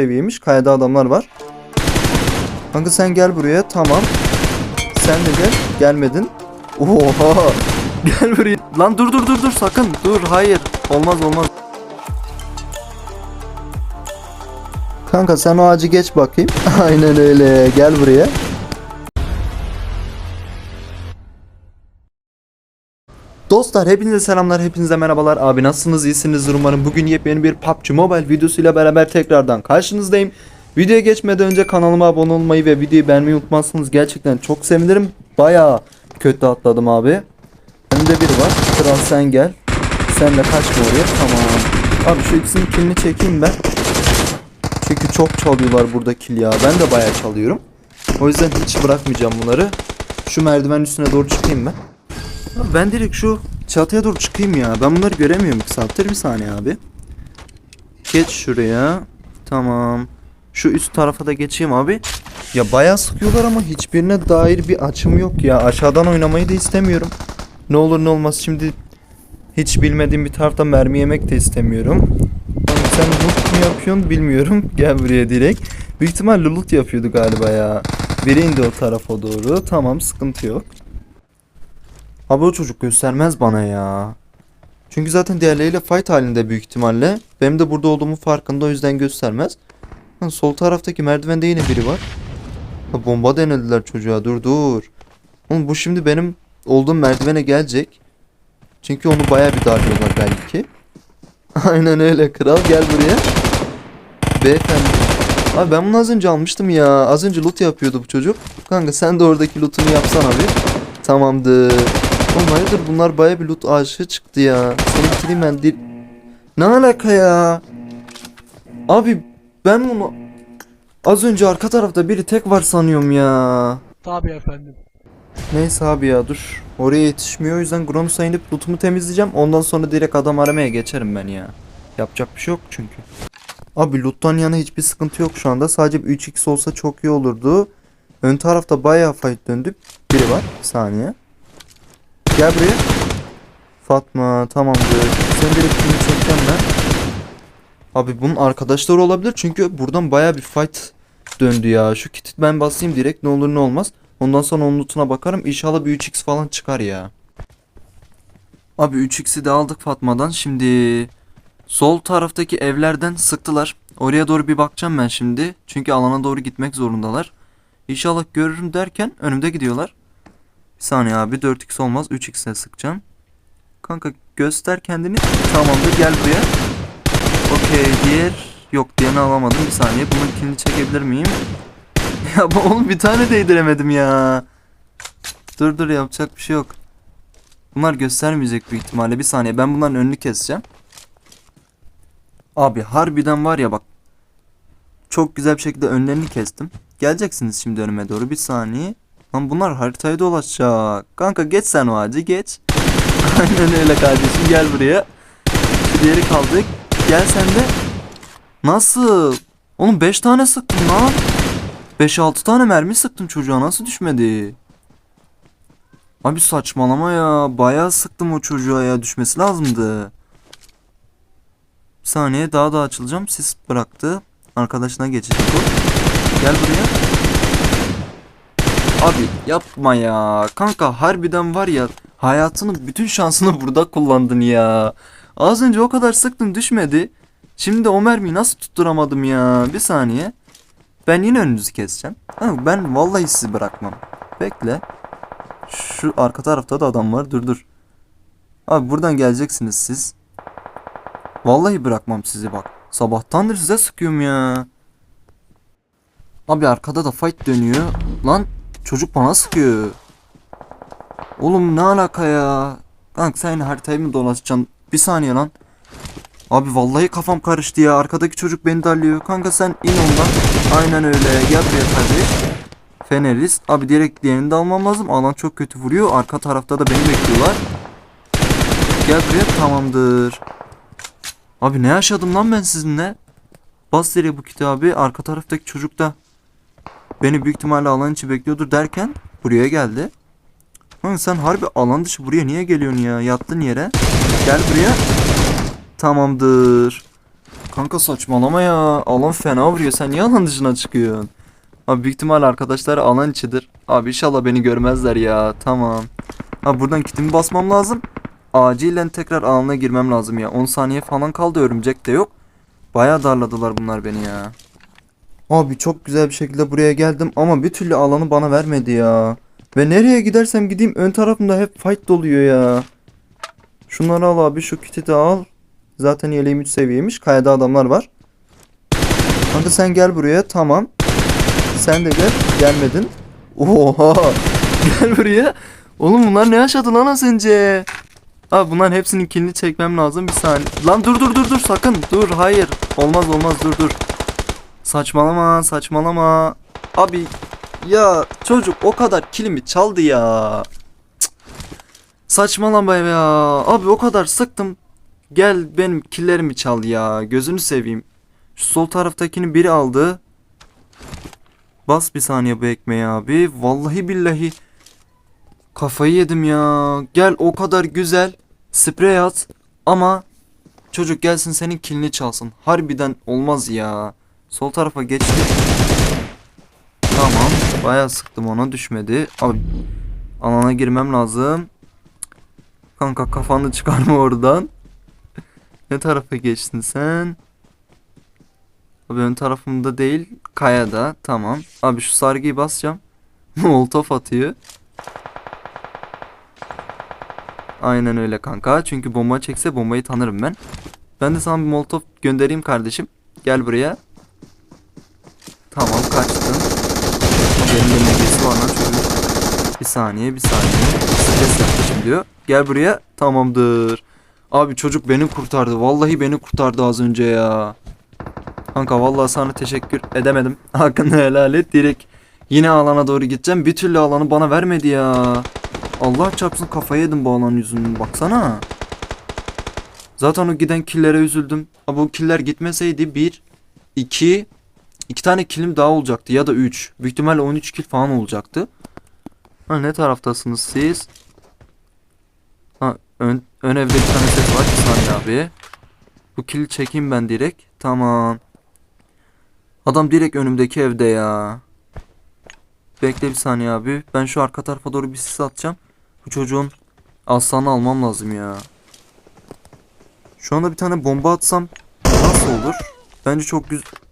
seviyeymiş. Kayada adamlar var. Kanka sen gel buraya. Tamam. Sen de gel. Gelmedin. Oha. Gel buraya. Lan dur dur dur dur sakın. Dur hayır. Olmaz olmaz. Kanka sen o ağacı geç bakayım. Aynen öyle. Gel buraya. Dostlar hepinize selamlar, hepinize merhabalar. Abi nasılsınız? İyisinizdir umarım. Bugün yepyeni bir PUBG Mobile videosuyla beraber tekrardan karşınızdayım. Videoya geçmeden önce kanalıma abone olmayı ve videoyu beğenmeyi unutmazsanız gerçekten çok sevinirim. Baya kötü atladım abi. Önümde biri var. Kral sen gel. Sen de kaçma oraya. Tamam. Abi şu ikisinin kilini çekeyim ben. Çünkü çok çalıyorlar burada kill ya. Ben de baya çalıyorum. O yüzden hiç bırakmayacağım bunları. Şu merdiven üstüne doğru çıkayım ben. Abi Ben direkt şu çatıya doğru çıkayım ya. Ben bunları göremiyorum 2 saattir. Bir saniye abi. Geç şuraya. Tamam. Şu üst tarafa da geçeyim abi. Ya bayağı sıkıyorlar ama hiçbirine dair bir açım yok ya. Aşağıdan oynamayı da istemiyorum. Ne olur ne olmaz şimdi hiç bilmediğim bir taraftan mermi yemek de istemiyorum. Abi sen loot mu yapıyorsun bilmiyorum. Gel buraya direkt. Büyük ihtimalle loot yapıyordu galiba ya. Biri indi o tarafa doğru. Tamam sıkıntı yok. Abi o çocuk göstermez bana ya. Çünkü zaten diğerleriyle fight halinde büyük ihtimalle. Benim de burada olduğumu farkında o yüzden göstermez. Ha, sol taraftaki merdivende yine biri var. Ha, bomba denediler çocuğa dur dur. Oğlum bu şimdi benim olduğum merdivene gelecek. Çünkü onu baya bir darlıyorlar belki. Aynen öyle kral gel buraya. Beyefendi. Abi ben bunu az önce almıştım ya. Az önce loot yapıyordu bu çocuk. Kanka sen de oradaki lootunu yapsana abi. Tamamdır. Oğlum hayırdır bunlar baya bir loot aşığı çıktı ya. Seninkini ben dil... Ne alaka ya? Abi ben bunu az önce arka tarafta biri tek var sanıyorum ya. Tabii efendim. Neyse abi ya dur. Oraya yetişmiyor o yüzden Gronus'a inip lootumu temizleyeceğim. Ondan sonra direkt adam aramaya geçerim ben ya. Yapacak bir şey yok çünkü. Abi loot'tan yana hiçbir sıkıntı yok şu anda. Sadece bir 3x olsa çok iyi olurdu. Ön tarafta bayağı fight döndü. Biri var. Bir saniye. Gel buraya. Fatma tamamdır. Sen direkt kimi çekeceğim ben. Abi bunun arkadaşları olabilir çünkü buradan bayağı bir fight döndü ya. Şu kiti ben basayım direkt ne olur ne olmaz. Ondan sonra onun lootuna bakarım. İnşallah bir 3x falan çıkar ya. Abi 3x'i de aldık Fatma'dan. Şimdi sol taraftaki evlerden sıktılar. Oraya doğru bir bakacağım ben şimdi. Çünkü alana doğru gitmek zorundalar. İnşallah görürüm derken önümde gidiyorlar. Bir saniye abi 4x olmaz 3x'e sıkacağım. Kanka göster kendini. Tamamdır gel buraya. Okey diğer yok diğerini alamadım bir saniye. Bunun kilini çekebilir miyim? ya oğlum bir tane değdiremedim ya. Dur dur yapacak bir şey yok. Bunlar göstermeyecek büyük ihtimalle. Bir saniye ben bunların önünü keseceğim. Abi harbiden var ya bak. Çok güzel bir şekilde önlerini kestim. Geleceksiniz şimdi önüme doğru bir saniye. Lan bunlar haritayı dolaşacak. Kanka geç sen o ağacı geç. Aynen öyle kardeşim gel buraya. Bir diğeri kaldık. Gel sen de. Nasıl? Oğlum 5 tane sıktım lan. 5-6 tane mermi sıktım çocuğa nasıl düşmedi? Abi saçmalama ya. Bayağı sıktım o çocuğa ya. Düşmesi lazımdı. Bir saniye daha da açılacağım. Sis bıraktı. Arkadaşına geçecek bu. Gel buraya. Abi yapma ya. Kanka harbiden var ya. Hayatının bütün şansını burada kullandın ya. Az önce o kadar sıktım düşmedi. Şimdi o mermiyi nasıl tutturamadım ya? Bir saniye. Ben yine önünüzü keseceğim. Ben vallahi sizi bırakmam. Bekle. Şu arka tarafta da adam var. Dur dur. Abi buradan geleceksiniz siz. Vallahi bırakmam sizi bak. Sabahtandır size sıkıyorum ya. Abi arkada da fight dönüyor. Lan çocuk bana sıkıyor. Oğlum ne alaka ya? Kanka sen haritayı mı dolaşacaksın? Bir saniye lan. Abi vallahi kafam karıştı ya. Arkadaki çocuk beni darlıyor. Kanka sen in ondan. Aynen öyle. Gel buraya kardeş. Fenerist. Abi direkt diğerini de almam lazım. Alan çok kötü vuruyor. Arka tarafta da beni bekliyorlar. Gel buraya tamamdır. Abi ne yaşadım lan ben sizinle? Bas bu kitabı? Arka taraftaki çocuk da beni büyük ihtimalle alan içi bekliyordur derken buraya geldi. Lan sen harbi alan dışı buraya niye geliyorsun ya? Yattın yere. Gel buraya. Tamamdır. Kanka saçmalama ya. Alan fena vuruyor. Sen niye alan dışına çıkıyorsun? Abi büyük ihtimal arkadaşlar alan içidir. Abi inşallah beni görmezler ya. Tamam. Ha buradan kitimi basmam lazım. Acilen tekrar alana girmem lazım ya. 10 saniye falan kaldı örümcek de yok. Bayağı darladılar bunlar beni ya. Abi çok güzel bir şekilde buraya geldim ama bir türlü alanı bana vermedi ya. Ve nereye gidersem gideyim ön tarafımda hep fight doluyor ya. Şunları al abi şu kiti de al. Zaten yeleğim 3 seviyeymiş. Kayada adamlar var. Hadi sen gel buraya tamam. Sen de gel. Gelmedin. Oha. Gel buraya. Oğlum bunlar ne yaşadı lan az önce? Abi bunların hepsinin kilini çekmem lazım bir saniye. Lan dur dur dur dur sakın. Dur hayır. Olmaz olmaz dur dur. Saçmalama saçmalama. Abi ya çocuk o kadar kilimi çaldı ya. Saçmalama ya. Abi o kadar sıktım. Gel benim killerimi çal ya. Gözünü seveyim. Şu sol taraftakini biri aldı. Bas bir saniye bu ekmeği abi. Vallahi billahi. Kafayı yedim ya. Gel o kadar güzel. Sprey at. Ama çocuk gelsin senin kilini çalsın. Harbiden olmaz ya. Sol tarafa geçti. Tamam. Bayağı sıktım ona düşmedi. Abi alana girmem lazım. Kanka kafanı çıkarma oradan. Ne tarafa geçtin sen? Abi ön tarafımda değil. Kayada. Tamam. Abi şu sargıyı basacağım. Molotov atıyor. Aynen öyle kanka. Çünkü bomba çekse bombayı tanırım ben. Ben de sana bir molotof göndereyim kardeşim. Gel buraya. Tamam kaçtın. Benim de negesi var lan çocuk. Bir saniye bir saniye. Stres yapmışım diyor. Gel buraya. Tamamdır. Abi çocuk beni kurtardı. Vallahi beni kurtardı az önce ya. Kanka vallahi sana teşekkür edemedim. Hakkını helal et. Direkt yine alana doğru gideceğim. Bir türlü alanı bana vermedi ya. Allah çarpsın kafayı yedim bu alan yüzünden. Baksana. Zaten o giden killere üzüldüm. Ama bu killer gitmeseydi bir, iki, iki tane killim daha olacaktı ya da üç. Büyük ihtimalle 13 kill falan olacaktı. Ha ne taraftasınız siz? Ha ön, ön evde bir tane ses var. Bir saniye abi. Bu kill'i çekeyim ben direkt. Tamam. Adam direkt önümdeki evde ya. Bekle bir saniye abi. Ben şu arka tarafa doğru bir sis atacağım. Bu çocuğun aslanı almam lazım ya. Şu anda bir tane bomba atsam nasıl olur? Bence çok güzel.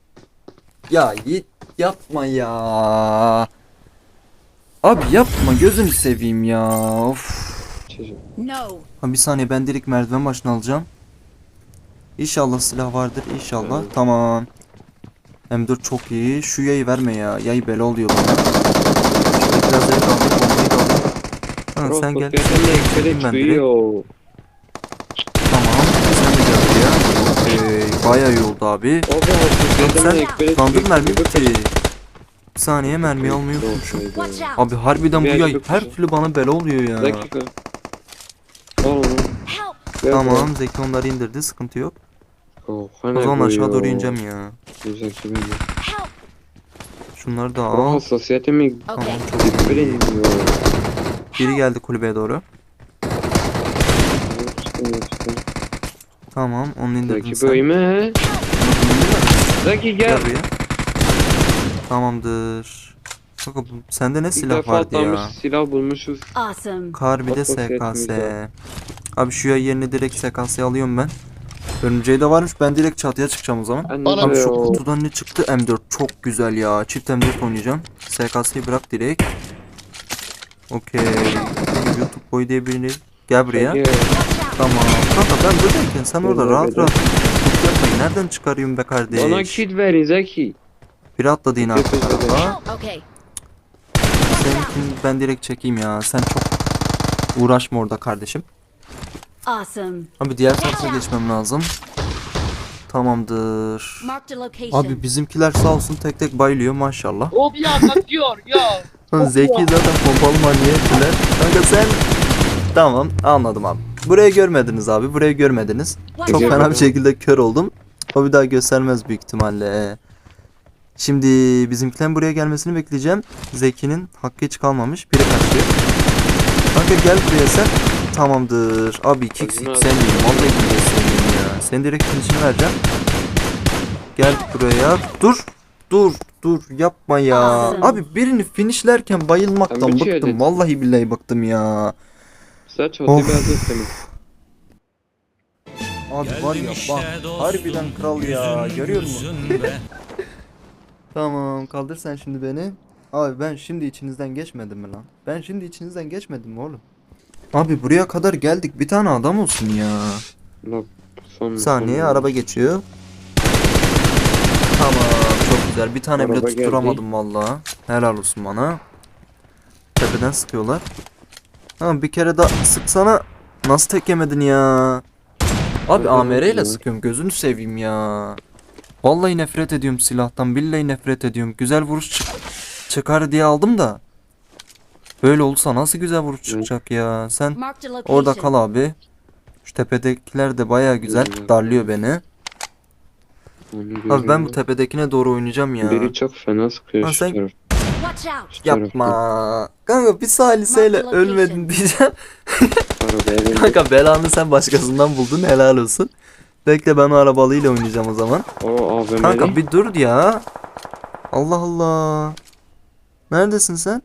Ya Yiğit yapma ya. Abi yapma gözünü seveyim ya. Of. No. Ha, bir saniye ben direkt merdiven başına alacağım. İnşallah silah vardır inşallah. Tamam. M4 çok iyi. Şu yayı verme ya. Yay bela oluyor bana. Biraz el kaldı. Bombayı da alayım. Ha, sen gel. Ben direkt. Tamam. Sen de gel buraya. Okey. Bayağı iyi oldu abi. Sen sandık mermi bitti. Bir saniye mermi almayı unutmuşum. Abi harbiden bu yay her türlü bana bela oluyor ya. dakika. Tamam Zeki onları indirdi sıkıntı yok. Oh, O zaman aşağı doğru ineceğim ya. Şunları da al. hassasiyete mi Tamam çok iyi. Biri geldi kulübeye doğru. Tamam onu indirdin Zaki sen. bölme. Zaki Gel gel. buraya. Tamamdır. Kanka bu- sende ne Bir silah defa vardı ya? silah bulmuşuz. Awesome. Kar bir de Hassasiyetimiz SKS. Abi şu yay yerine direkt SKS alıyorum ben. Örümceği de varmış ben direkt çatıya çıkacağım o zaman. Anne Abi şu kutudan ne çıktı? M4 çok güzel ya. Çift M4 oynayacağım. SKS'yi bırak direkt. Okey. YouTube boy diye birini. Gel buraya. Zaki. Tamam. Kanka ben buradayken sen orada rahat rahat tut yapmayı nereden çıkarıyorum be kardeş? Bana kit verin Zaki. Biri atladı yine arka tarafa. Seninkini ben direkt çekeyim ya. Sen çok uğraşma orada kardeşim. Awesome. Abi diğer tarafa geçmem lazım. Tamamdır. Abi bizimkiler sağ olsun tek tek bayılıyor maşallah. O bir anlatıyor ya. Zeki zaten pompalı manyettiler. Kanka sen... Tamam anladım abi. Burayı görmediniz abi. Burayı görmediniz. Çok fena bir şekilde kör oldum. O bir daha göstermez büyük ihtimalle. Şimdi bizimkilerin buraya gelmesini bekleyeceğim. Zeki'nin hakkı hiç kalmamış. Biri kaçıyor. Kanka gel buraya sen. Tamamdır. Abi 2 x Acına sen miyim? Vallahi billahi sen miyim ya. Sen direkt finishini vereceğim. Gel buraya. Dur. Dur. Dur. Yapma ya. Abi birini finishlerken bayılmaktan şey bıktım. Vallahi billahi bıktım ya. Saç Of. otlu beyaz istemiş. Abi var ya bak. Harbiden kral ya. Görüyor musun? Tamam kaldır sen şimdi beni. Abi ben şimdi içinizden geçmedim mi lan? Ben şimdi içinizden geçmedim mi oğlum? Abi buraya kadar geldik. Bir tane adam olsun ya. Bak son saniye son- araba geçiyor. Tamam çok güzel. Bir tane bile Araba geldi. tutturamadım valla. Helal olsun bana. Tepeden sıkıyorlar. Tamam bir kere daha sıksana. Nasıl tek yemedin ya? Abi AMR ile sıkıyorum gözünü seveyim ya. Vallahi nefret ediyorum silahtan. Billahi nefret ediyorum. Güzel vuruş çık çıkar diye aldım da. Böyle olsa nasıl güzel vuruş çıkacak ya. Sen. Orada kal abi. Şu tepedekiler de baya güzel darlıyor beni. Abi ben bu tepedekine doğru oynayacağım ya. Biri çok fena sıkıyor Ha, şu sen- Yapma. Kanka bir saliseyle ölmedin diyeceğim. Kanka belanı sen başkasından buldun helal olsun. Bekle ben o arabalıyla oynayacağım o zaman. O AVM'li. Kanka bir dur ya. Allah Allah. Neredesin sen?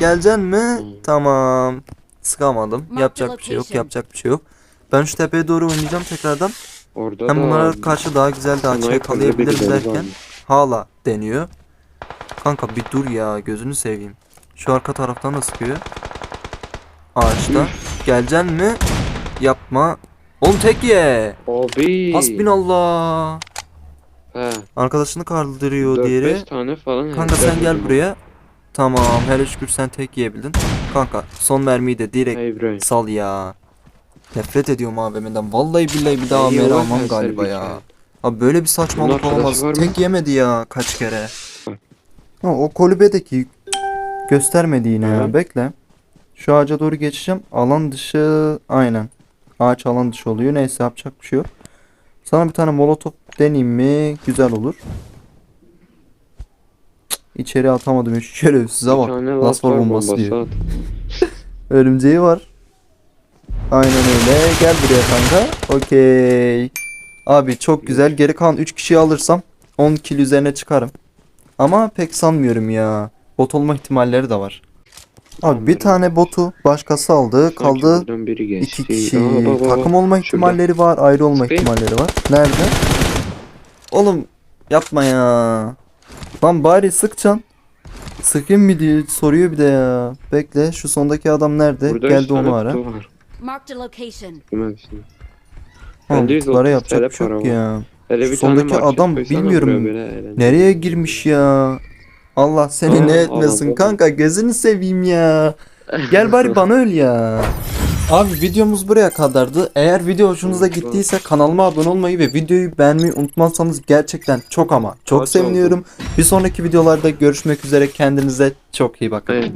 Geleceksin mi? Hmm. Tamam. Sıkamadım. Yapacak bir şey yok. Yapacak bir şey yok. Ben şu tepeye doğru oynayacağım tekrardan. Orada Hem da bunlara karşı daha güzel de açı sniper'lı yakalayabiliriz derken hala deniyor. Kanka bir dur ya gözünü seveyim. Şu arka taraftan da sıkıyor. Ağaçta. Geleceksin mi? Yapma. Oğlum tek ye. Abi. Hasbinallah. He. Arkadaşını kaldırıyor 4-5 diğeri. tane falan. Kanka sen gel buraya. Tamam hele şükür sen tek yiyebildin. Kanka son mermiyi de direkt Hey sal ya. Nefret ediyorum AVM'den. Vallahi billahi bir daha AVM almam galiba ya. Abi böyle bir saçmalık Bunun olamaz. var? Tek yemedi ya kaç kere. Var. Ha, o kulübedeki göstermedi yine ya. Bekle. Şu ağaca doğru geçeceğim. Alan dışı aynen. Ağaç alan dışı oluyor. Neyse yapacak bir şey yok. Sana bir tane molotof deneyeyim mi? Güzel olur. Cık, İçeri atamadım hiç şerefsize bak. Lasfor lasfor bombası diyor. Örümceği var. Aynen öyle. Gel buraya kanka. Okey. Abi çok güzel. Geri kalan 3 kişiyi alırsam 10 kill üzerine çıkarım. Ama pek sanmıyorum ya. Bot olma ihtimalleri de var. Abi bir tane botu başkası aldı. Kaldı. 2 kişi. Takım olma ihtimalleri var. Ayrı olma ihtimalleri var. Nerede? Oğlum yapma ya. Lan bari sıkacaksın. Sıkayım mı diye soruyor bir de ya. Bekle şu sondaki adam nerede? Burada Geldi onu ara. Marked a location. Otuz yapacak bir şey ya. Hele bir Sondaki tane market adam koysana bilmiyorum. buraya böyle eğlenceli. Nereye girmiş ya? Allah seni Aa, ne etmesin Allah. kanka gözünü seveyim ya. Gel bari bana öl ya. Abi videomuz buraya kadardı. Eğer video hoşunuza gittiyse kanalıma abone olmayı ve videoyu beğenmeyi unutmazsanız gerçekten çok ama çok Kaç seviniyorum. Bir sonraki videolarda görüşmek üzere. Kendinize çok iyi bakın. Evet.